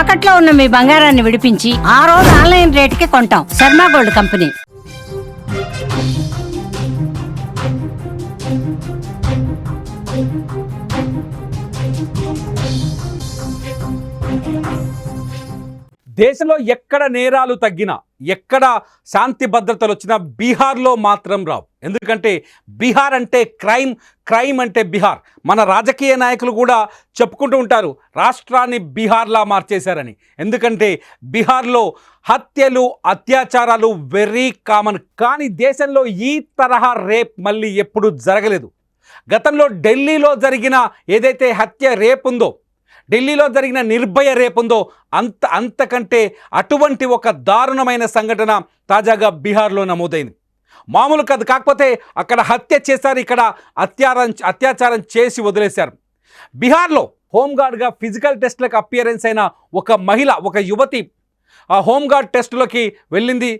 తాకట్లో ఉన్న మీ బంగారాన్ని విడిపించి ఆ రోజు ఆన్లైన్ రేటుకి కొంటాం. Sharma gold company. దేశంలో ఎక్కడ నేరాలు తగ్గినా ఎక్కడ శాంతి భద్రతలు వచ్చినా బీహార్లో మాత్రం రావు. ఎందుకంటే బీహార్ అంటే క్రైమ్ క్రైమ్ అంటే బీహార్. మన రాజకీయ నాయకులు కూడా చెప్పుకుంటూ ఉంటారు రాష్ట్రాన్ని బీహార్లా మార్చేశారని. ఎందుకంటే బీహార్లో హత్యలు అత్యాచారాలు వెరీ కామన్. కానీ దేశంలో ఈ తరహా రేప్ మళ్ళీ ఎప్పుడు జరగలేదు. గతంలో ఢిల్లీలో జరిగిన ఏదైతే హత్య రేప్ ఉందో ఢిల్లీలో జరిగిన నిర్భయ రేపుందో అంత అంతకంటే అటువంటి ఒక దారుణమైన సంఘటన తాజాగా బీహార్లో నమోదైంది. మామూలు కాదు కాకపోతే అక్కడ హత్య చేశారు ఇక్కడ అత్యారం అత్యాచారం చేసి వదిలేశారు. బీహార్లో హోంగార్డ్గా ఫిజికల్ టెస్ట్లకు అపియరెన్స్ అయిన ఒక మహిళ ఒక యువతి ఆ హోంగార్డ్ టెస్టులోకి వెళ్ళింది.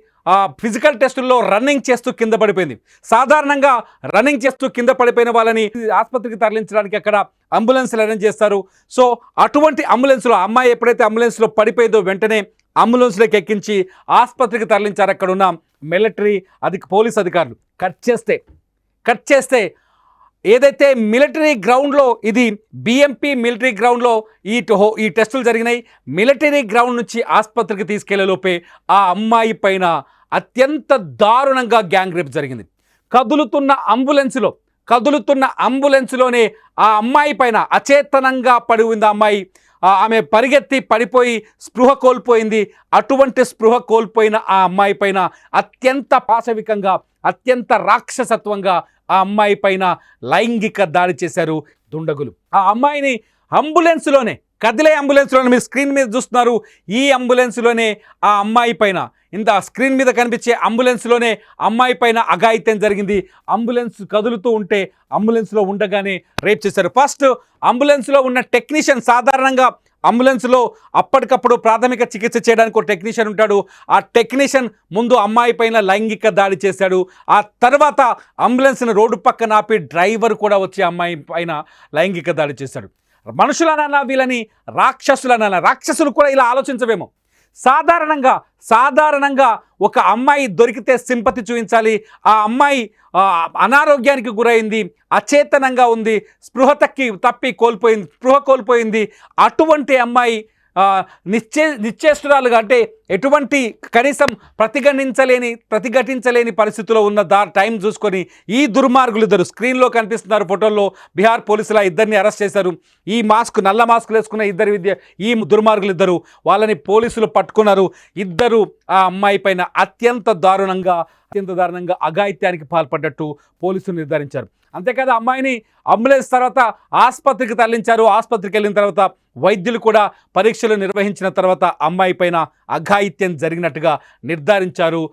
ఫిజికల్ టెస్టుల్లో రన్నింగ్ చేస్తూ కింద పడిపోయింది. సాధారణంగా రన్నింగ్ చేస్తూ కింద పడిపోయిన వాళ్ళని ఆసుపత్రికి తరలించడానికి అక్కడ అంబులెన్స్లు అరేంజ్ చేస్తారు. సో అటువంటి అంబులెన్స్లో అమ్మాయి ఎప్పుడైతే అంబులెన్స్లో పడిపోయిందో వెంటనే అంబులెన్స్లోకి ఎక్కించి ఆసుపత్రికి తరలించారు. అక్కడ ఉన్న మిలిటరీ అది పోలీస్ అధికారులు. కట్ చేస్తే కట్ చేస్తే ఏదైతే మిలిటరీ గ్రౌండ్లో ఇది బీఎంపీ మిలిటరీ గ్రౌండ్లో ఈ టో- ఈ టెస్టులు జరిగినాయి మిలిటరీ గ్రౌండ్ నుంచి ఆసుపత్రికి తీసుకెళ్ళేలోపే ఆ అమ్మాయి పైన అత్యంత దారుణంగా గ్యాంగ్ రేప్ జరిగింది. కదులుతున్న అంబులెన్స్లో కదులుతున్న అంబులెన్స్లోనే ఆ అమ్మాయి పైన అచేతనంగా పడి ఉంది అమ్మాయి. ఆమె పరిగెత్తి పడిపోయి స్పృహ కోల్పోయింది. అటువంటి స్పృహ కోల్పోయిన ఆ అమ్మాయి పైన అత్యంత పాశవికంగా అత్యంత రాక్షసత్వంగా ఆ అమ్మాయి పైన లైంగిక దాడి చేశారు దుండగులు. ఆ అమ్మాయిని అంబులెన్స్లోనే కదిలే అంబులెన్స్లోనే మీరు స్క్రీన్ మీద చూస్తున్నారు. ఈ అంబులెన్స్లోనే ఆ అమ్మాయి పైన ఇంత స్క్రీన్ మీద కనిపించే అంబులెన్స్లోనే అమ్మాయి పైన అఘాయిత్యం జరిగింది. అంబులెన్స్ కదులుతూ ఉంటే అంబులెన్స్లో ఉండగానే రేప్ చేశారు. ఫస్ట్ అంబులెన్స్లో ఉన్న టెక్నీషియన్ సాధారణంగా అంబులెన్స్లో అప్పటికప్పుడు ప్రాథమిక చికిత్స చేయడానికి ఒక టెక్నీషియన్ ఉంటాడు. ఆ టెక్నీషియన్ ముందు అమ్మాయి పైన లైంగిక దాడి చేశాడు. ఆ తర్వాత అంబులెన్స్ని రోడ్డు పక్కన ఆపి డ్రైవర్ కూడా వచ్చి అమ్మాయి పైన లైంగిక దాడి చేశాడు. మనుషులనన్నా వీళ్ళని రాక్షసులనన్నా రాక్షసులు కూడా ఇలా ఆలోచించవేమో. సాధారణంగా సాధారణంగా ఒక అమ్మాయి దొరికితే సింపతి చూపించాలి. ఆ అమ్మాయి అనారోగ్యానికి గురైంది అచేతనంగా ఉంది స్పృహ తక్కి తప్పి కోల్పోయింది స్పృహ కోల్పోయింది. అటువంటి అమ్మాయి నిశ్చే నిశ్చేష్టురాలుగా అంటే ఎటువంటి కనీసం ప్రతిఘటించలేని ప్రతిఘటించలేని పరిస్థితిలో ఉన్న దా టైం చూసుకొని ఈ దుర్మార్గులు ఇద్దరు స్క్రీన్లో కనిపిస్తున్నారు ఫోటోల్లో బీహార్ పోలీసులు ఇద్దరిని అరెస్ట్ చేశారు. ఈ మాస్క్ నల్ల మాస్కులు వేసుకున్న ఇద్దరు విద్య ఈ దుర్మార్గులు ఇద్దరు వాళ్ళని పోలీసులు పట్టుకున్నారు. ఇద్దరు ఆ అమ్మాయి పైన అత్యంత దారుణంగా అత్యంత దారుణంగా అఘాయిత్యానికి పాల్పడ్డట్టు పోలీసులు నిర్ధారించారు. అంతేకాదు అమ్మాయిని అంబులెన్స్ తర్వాత ఆసుపత్రికి తరలించారు. ఆసుపత్రికి వెళ్ళిన తర్వాత వైద్యులు కూడా పరీక్షలు నిర్వహించిన తర్వాత అమ్మాయి పైన అఘాయిత్యం జరిగినట్టుగా నిర్ధారించారు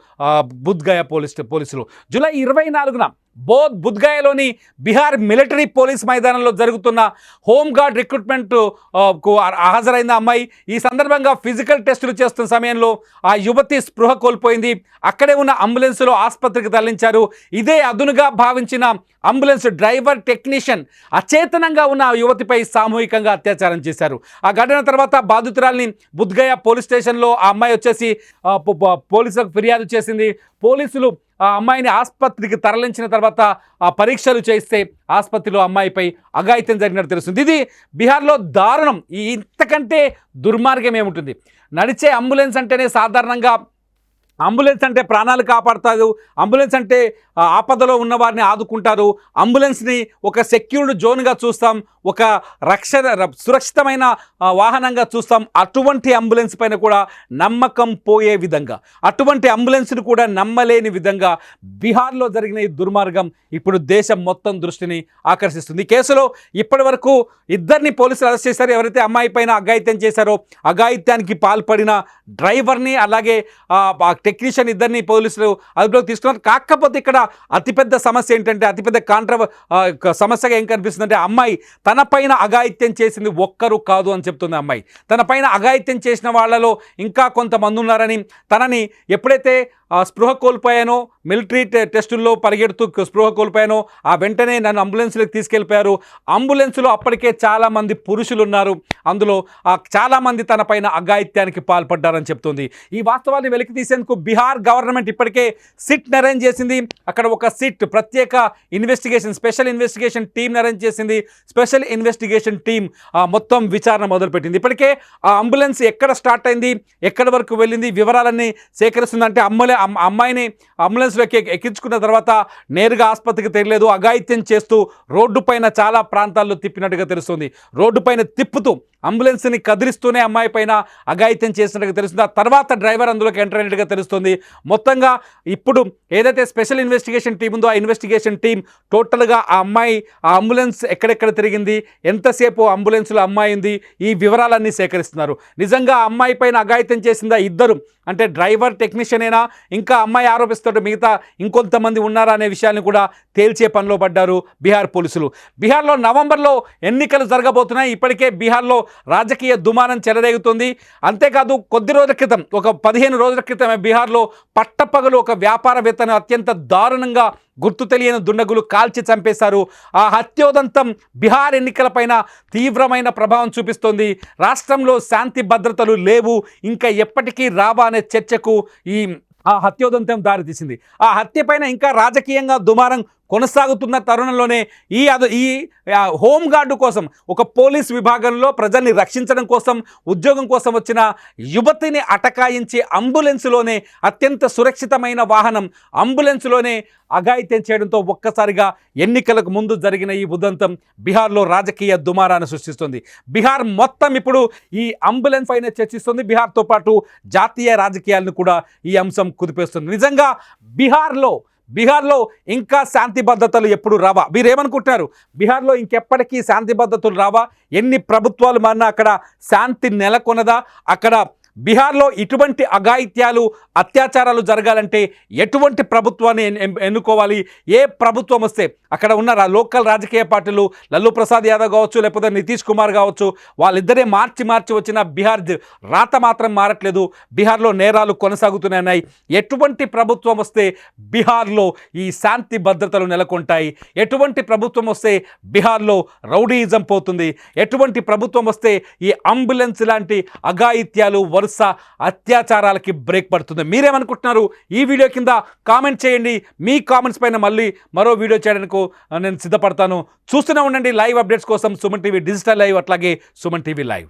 బుద్గయ పోలీస్ పోలీసులు. జూలై ఇరవై నాలుగున బోధ్ బుద్గయలోని బీహార్ మిలిటరీ పోలీస్ మైదానంలో జరుగుతున్న హోంగార్డ్ రిక్రూట్మెంట్కు హాజరైన అమ్మాయి. ఈ సందర్భంగా ఫిజికల్ టెస్టులు చేస్తున్న సమయంలో ఆ యువతి స్పృహ కోల్పోయింది. అక్కడే ఉన్న అంబులెన్స్లో ఆసుపత్రికి తరలించారు. ఇదే అదునుగా భావించిన అంబులెన్స్ డ్రైవర్ టెక్నీషియన్ అచేతనంగా ఉన్న యువతిపై సామూహికంగా అత్యాచారం చేశారు. ఆ ఘటన తర్వాత బాధితురాల్ని బుద్గయ పోలీస్ స్టేషన్లో ఆ అమ్మాయి వచ్చేసి పోలీసులకు ఫిర్యాదు చేసింది. పోలీసులు ఆ అమ్మాయిని ఆసుపత్రికి తరలించిన తర్వాత ఆ పరీక్షలు చేస్తే ఆసుపత్రిలో అమ్మాయిపై అఘాయిత్యం జరిగినట్టు తెలుస్తుంది. ఇది బీహార్లో దారుణం. ఇంతకంటే దుర్మార్గం ఏముంటుంది? నడిచే అంబులెన్స్ అంటేనే సాధారణంగా అంబులెన్స్ అంటే ప్రాణాలు కాపాడుతారు. అంబులెన్స్ అంటే ఆపదలో ఉన్న వారిని ఆదుకుంటారు. అంబులెన్స్ని ఒక సెక్యూర్డ్ జోన్గా చూస్తాం. ఒక రక్షణ సురక్షితమైన వాహనంగా చూస్తాం. అటువంటి అంబులెన్స్ పైన కూడా నమ్మకం పోయే విధంగా అటువంటి అంబులెన్స్ని కూడా నమ్మలేని విధంగా బీహార్లో జరిగిన ఈ దుర్మార్గం ఇప్పుడు దేశం మొత్తం దృష్టిని ఆకర్షిస్తుంది. ఈ కేసులో ఇప్పటి వరకు ఇద్దరిని పోలీసులు అరెస్ట్ చేశారు. ఎవరైతే అమ్మాయి పైన అఘాయిత్యం చేశారో అఘాయిత్యానికి పాల్పడిన డ్రైవర్ని అలాగే టెక్నీషియన్ ఇద్దరిని పోలీసులు అదుపులోకి తీసుకున్నారు. కాకపోతే ఇక్కడ అతిపెద్ద సమస్య ఏంటంటే అతిపెద్ద కాంట్రవ సమస్యగా ఏం కనిపిస్తుందంటే అమ్మాయి తన పైన అఘాయిత్యం చేసింది ఒక్కరు కాదు అని చెప్తుంది అమ్మాయి. తన పైన అఘాయిత్యం చేసిన వాళ్ళలో ఇంకా కొంతమంది ఉన్నారని తనని ఎప్పుడైతే స్పృహ కోల్పోయానో మిలిటరీ టె- టెస్టుల్లో పరిగెడుతూ స్పృహ కోల్పోయానో ఆ వెంటనే నన్ను అంబులెన్స్లోకి తీసుకెళ్ళిపోయారు. అంబులెన్స్లో అప్పటికే చాలామంది పురుషులు ఉన్నారు అందులో చాలామంది తన పైన అఘాయిత్యానికి పాల్పడ్డారని చెప్తుంది. ఈ వాస్తవాన్ని వెలికి తీసేందుకు బీహార్ గవర్నమెంట్ ఇప్పటికే సిట్ అరేంజ్ చేసింది. అక్కడ ఒక సిట్ ప్రత్యేక investigation special investigation team arrange చేసింది. స్పెషల్ ఇన్వెస్టిగేషన్ టీం మొత్తం విచారణ మొదలుపెట్టింది. ఇప్పటికే ఆ అంబులెన్స్ ఎక్కడ స్టార్ట్ అయింది ఎక్కడి వరకు వెళ్ళింది వివరాలన్నీ సేకరిస్తుంది అంటే అమ్మలే అమ్మాయిని అంబులెన్స్లోకి ఎక్కించుకున్న తర్వాత నేరుగా ఆసుపత్రికి తెలియలేదు అఘాయిత్యం చేస్తూ రోడ్డుపైన చాలా ప్రాంతాల్లో తిప్పినట్టుగా తెలుస్తుంది. రోడ్డుపైన తిప్పుతూ అంబులెన్స్ని కదిలిస్తూనే అమ్మాయి పైన అఘాయిత్యం చేసినట్టుగా తెలుస్తుంది. ఆ తర్వాత డ్రైవర్ అందులోకి ఎంటర్ అయినట్టుగా తెలుస్తుంది. మొత్తంగా ఇప్పుడు ఏదైతే స్పెషల్ ఇన్వెస్టిగేషన్ టీం ఉందో ఆ ఇన్వెస్టిగేషన్ టీం టోటల్గా ఆ అమ్మాయి ఆ అంబులెన్స్ ఎక్కడెక్కడ తిరిగింది ఎంతసేపు అంబులెన్స్లో అమ్మాయి ఉంది ఈ వివరాలన్నీ సేకరిస్తున్నారు. నిజంగా అమ్మాయి పైన అఘాయిత్యం చేసిందా ఇద్దరు? అంటే డ్రైవర్ టెక్నీషియనేనా? ఇంకా అమ్మాయి ఆరోపిస్తాడు మిగతా ఇంకొంతమంది ఉన్నారా అనే విషయాన్ని కూడా తేల్చే పనిలో పడ్డారు బీహార్ పోలీసులు. బీహార్లో నవంబర్లో ఎన్నికలు జరగబోతున్నాయి. ఇప్పటికే బీహార్లో రాజకీయ దుమానం చెలరేగుతుంది. అంతేకాదు కొద్ది రోజుల క్రితం ఒక పదిహేను రోజుల క్రితమే బీహార్లో పట్టపగలు ఒక వ్యాపారవేత్తను అత్యంత దారుణంగా గుర్తు తెలియని దుండగులు కాల్చి చంపేశారు. ఆ హత్యోదంతం బీహార్ ఎన్నికలపైన తీవ్రమైన ప్రభావం చూపిస్తోంది. రాష్ట్రంలో శాంతి భద్రతలు లేవు ఇంకా ఎప్పటికీ రావా అనే చర్చకు ఈ ఆ హత్యోదంతం దారితీసింది. ఆ హత్య పైన ఇంకా రాజకీయంగా దుమారం కొనసాగుతున్న తరుణంలోనే ఈ ఈ హోంగార్డు హోమ్ గార్డు కోసం ఒక పోలీస్ విభాగంలో ప్రజల్ని రక్షించడం కోసం ఉద్యోగం కోసం వచ్చిన యువతిని అటకాయించి అంబులెన్స్లోనే అత్యంత సురక్షితమైన వాహనం అంబులెన్స్లోనే అఘాయిత్యం చేయడంతో ఒక్కసారిగా ఎన్నికలకు ముందు జరిగిన ఈ ఉదంతం బీహార్లో రాజకీయ దుమారాన్ని సృష్టిస్తుంది. బీహార్ మొత్తం ఇప్పుడు ఈ అంబులెన్స్ పైన చర్చిస్తుంది. బీహార్తో పాటు జాతీయ రాజకీయాలను కూడా ఈ అంశం కుదిపేస్తుంది. నిజంగా బీహార్లో బీహార్లో ఇంకా శాంతి భద్రతలు ఎప్పుడు రావా? మీరేమనుకుంటున్నారు? బీహార్లో ఇంకెప్పటికీ శాంతి భద్రతలు రావా? ఎన్ని ప్రభుత్వాలు మారినా అక్కడ శాంతి నెలకొనదా? అక్కడ బీహార్లో ఇటువంటి అఘాయిత్యాలు అత్యాచారాలు జరగాలంటే ఎటువంటి ప్రభుత్వాన్ని ఎన్- ఎన్నుకోవాలి? ఏ ప్రభుత్వం వస్తే అక్కడ ఉన్న లోకల్ రాజకీయ పార్టీలు లల్లు ప్రసాద్ యాదవ్ కావచ్చు లేకపోతే నితీష్ కుమార్ కావచ్చు వాళ్ళిద్దరే మార్చి మార్చి వచ్చిన బీహార్ రాత మాత్రం మారట్లేదు. బీహార్లో నేరాలు కొనసాగుతున్నాయి ఎటువంటి ప్రభుత్వం వస్తే బీహార్లో ఈ శాంతి భద్రతలు నెలకొంటాయి. ఎటువంటి ప్రభుత్వం వస్తే బీహార్లో రౌడీయిజం పోతుంది. ఎటువంటి ప్రభుత్వం వస్తే ఈ అంబులెన్స్ లాంటి అఘాయిత్యాలు వరుస అత్యాచారాలకి బ్రేక్ పడుతుంది. మీరేమనుకుంటున్నారు? ఈ వీడియో కింద కామెంట్ చేయండి. మీ కామెంట్స్ పైన మళ్ళీ మరో వీడియో చేయడానికి నేను సిద్ధపడతాను. చూస్తూనే ఉండండి లైవ్ అప్డేట్స్ కోసం సుమన్ టీవీ డిజిటల్ లైవ్ అట్లాగే సుమన్ టీవీ లైవ్.